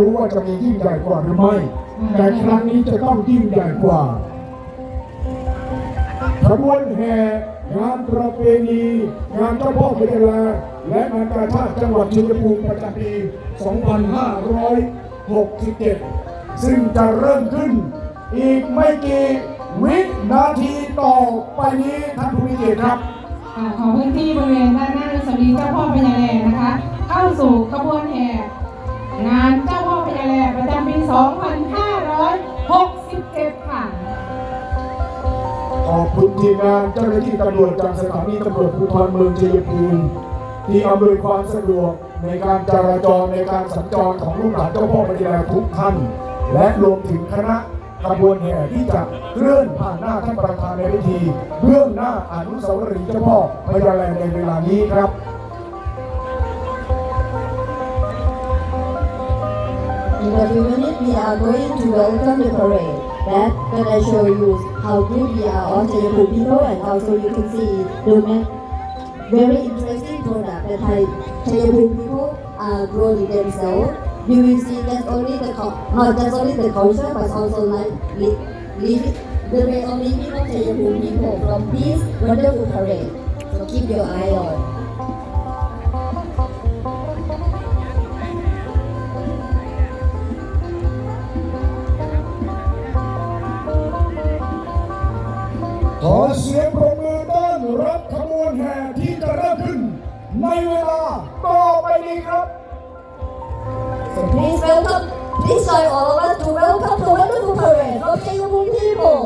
รู้ว่าจะมียิ่งใหญ่กว่าหรือไม่ แต่ครั้งนี้จะต้องยิ่งใหญ่กว่าขบวนแห่งานประเพณีงานเจ้าพ่อพญาลาและงานกาชาติจังหวัดชัยภูมิประจำปี 2567 ซึ่งจะเริ่มขึ้น อีกไม่กี่วินาทีต่อไปนี้ท่านผู้มีเกียรติครับค่ะขอพื้นที่บริเวณด้านหน้าอนุสาวรีย์เจ้าพ่อพญาแลนะคะ เข้าสู่ขบวนแห่งานเจ้า แลประจำปี 2567 ค่ะ ขอบคุณทีมงานเจ้าหน้าที่ตำรวจจากสถานีตำรวจภูธรเมืองชัยภูมิที่อำนวยความสะดวกในการจราจรในการสัญจรของลูกหลานเจ้าพ่อพญาทุกท่าน และรวมถึงคณะขบวนแห่ที่จะเคลื่อนผ่านหน้าท่านประธานในพิธีเบื้องหน้าอนุสาวรีย์เจ้าพ่อพญาแลในเวลานี้ครับ In a few minutes, we are going to welcome the parade. That gonna show you how good we are on Jaipur people, and also you can see the very interesting product that Jaipur people are growing themselves. You will see that only the not just only the culture, but also like li- living the way of living of Jaipur people from this wonderful parade. So keep your eye on. อเสียงปรบมือต้อนรับขบวนแห่ที่จะเริ่มขึ้น ในเวลาต่อไปนี้ครับ So please welcome, please join all of us to welcome the wonderful parade of Jaipur people,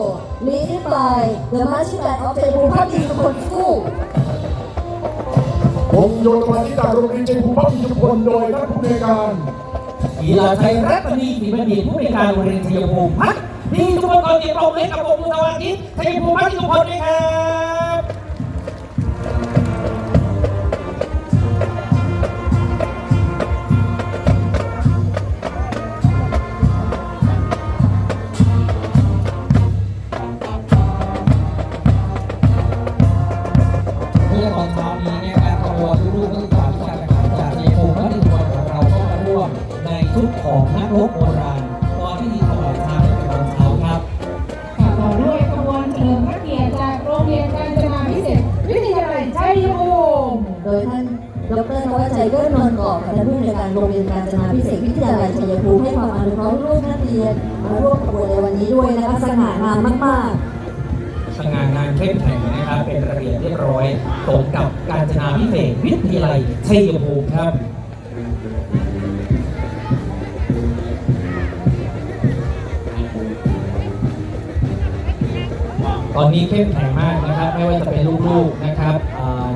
leading by the marching band of Jaipur Public School. ผมโยนมาที่จากโรงเรียนชัยภูมิพัฒน์ทุกคนโดยท่านผู้ในวยการ กีฬาไทยรัตนีศรีบัณฑิตผู้ในวยการโรงเรียนชัยภูมิพัฒน์ ดีทุกคนขอเสียงปรบมือให้กับวงดนตรีชัยภูมิพัฒน์ทุกคนด้วยครับเมื่อตอนเช้านี้เนี่ยก ท่าน ดรธวัชชัยเกิดนนท์ก่อนค่ะท่านผู้ในการโรงเรียนการจนาพิเศษวิทยาลัยชัยภูมิให้ความอนุเคราะห์ลูกนักเรียนมาร่วมขบวนในวันนี้ด้วยนะคะสง่างามมากๆสง่างามเข้มแข็งนะครับ เป็นระเบียบเรียบร้อยตรงกับการจนาพิเศษวิทยาลัยชัยภูมิครับ ตอนนี้เข้มแข็งมากนะครับ ไม่ว่าจะเป็นลูกๆนะครับ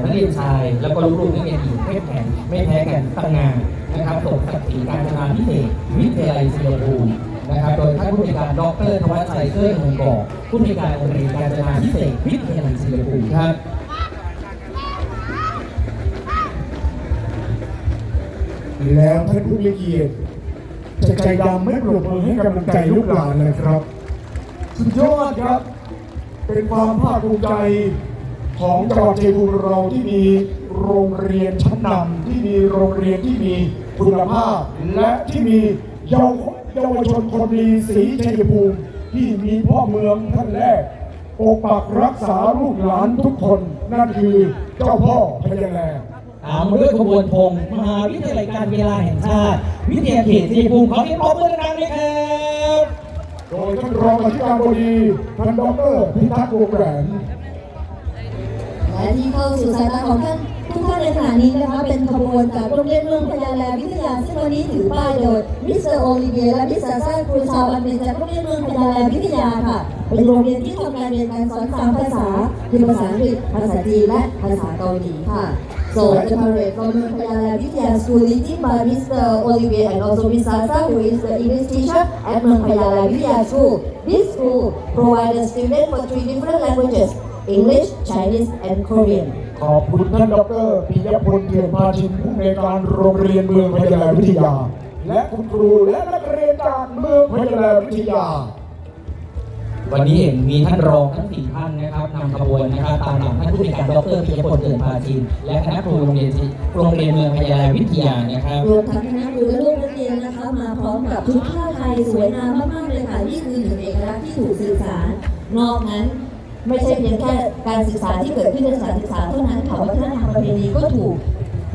นักเรียนชาย แล้วก็ลูกๆนักเรียนหญิงเข้มแข็งไม่แพ้กันตั้งงานนะครับสมศักดิ์ศรีการจนาพิเศษวิทยาลัยชัยภูมินะครับ โดยท่านผู้ในวยการดรธวัชชัยเกื้อเมืองก่อผู้ในวยการโรงเรียนการจนาพิเศษวิทยาลัยชัยภูมิครับแล้วท่านผู้มีเกียรติจะใจดำไม่ปรบมือให้กำลังใจลูกหลานเลยครับ สุดยอดครับ เป็นความภาคภูมิใจ ของจังหวัดชัยภูมิเราที่มีโรงเรียนชั้นนำที่มีโรงเรียนที่มีคุณภาพ และที่มีเยาวเยาวชนคนดีสีชัยภูมิที่มีพ่อเมืองท่านแรกปกปักรักษาลูกหลานทุกคนนั่นคือเจ้าพ่อพญาแลตามมาด้วยขบวนธงมหาวิทยาลัยการกีฬาแห่งชาติ วิทยาเขตชัยภูมิขอเสียงปรบมือดังๆเลยครับโดยท่านรองอธิการบดีท่านดรพิทักษ์วงแหวน และที่เข้าสู่สายตาของท่านทุกท่านในขณะนี้นะคะเป็นขบวนจากโรงเรียนเมืองพญาแลวิทยาซึ่งวันนี้ถือป้ายโดยมิสเตอร์โอลิเวียและมิสเตอร์ซ่าครูชาวอันเป็นจากโรงเรียนเมืองพญาแลวิทยาค่ะเป็นโรงเรียนที่ทำการเรียนการสอนสามภาษาคือภาษาอังกฤษภาษาจีนและภาษาเกาหลีค่ะ So the parade from Mt. Payala Vidya School leading by Mr. Olivier and also Ms. Sasa who is the English teacher at Mt. Payala Vidya School. This school provides students for three different languages, English, Chinese and Korean. ขอบคุณท่านดรปิยพลเทียนพาชินผู้ในวยการโรงเรียนเมืองพญาแลวิทยา และคุณครูและนักเรียนจากเมืองพญาแลวิทยา วันนี้เห็นมีท่านรองทั้งสี่ท่านนะครับนำขบวนนะครับตามหลังท่านผู้ในวยการดรปิยพลเตือนพาจิน และคณะครูโรงเรียนโรงเรียนเมืองพญาวิทยานะครับ รวมทั้งคณะครูและลูกนักเรียนยนนะคะมาพร้อมกับชุดผ้าไทยสวยงามมากๆเลยค่ะ นี่คือหนึ่งเอกลักษณ์ที่ถูกสื่อสาร นอกนั้น ไม่ใช่เพียงแค่การศึกษาที่เกิดขึ้นในสถานศึกษาเท่านั้นค่ะวัฒนธรรมประเพณีก็ถูก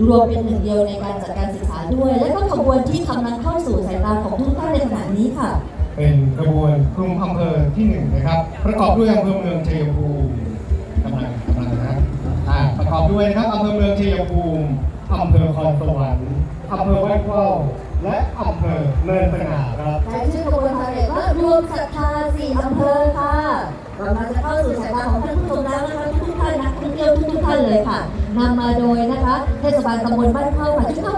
รวมเป็นหนึ่งเดียวในการจัดการศึกษาด้วย และก็ขบวนที่กำลังเข้าสู่สายตาของทุกท่านในขณะนี้ค่ะ เป็นกระบวนกลุ่มอำเภอที่หนึ่งนะครับ ประกอบด้วยอำเภอเมืองชัยภูมิกำลังกำลังนะอ่าประกอบด้วยนะครับอำเภอเมืองชัยภูมิอำเภอคอนสวรรค์อำเภอไว้เข้าและอำเภอเนินสง่าครับใช้ชื่อกระบวนพาเหรดว่ารวมศรัทธาสี่อำเภอค่ะ กำลังจะเข้าสู่สายตาของท่านผู้ชมแล้วนะคะทุกท่านนักท่องเที่ยวทุกท่านเลยค่ะนำมาโดยนะคะเทศบาลตำบลบ้านเข้าค่ะที่เข้า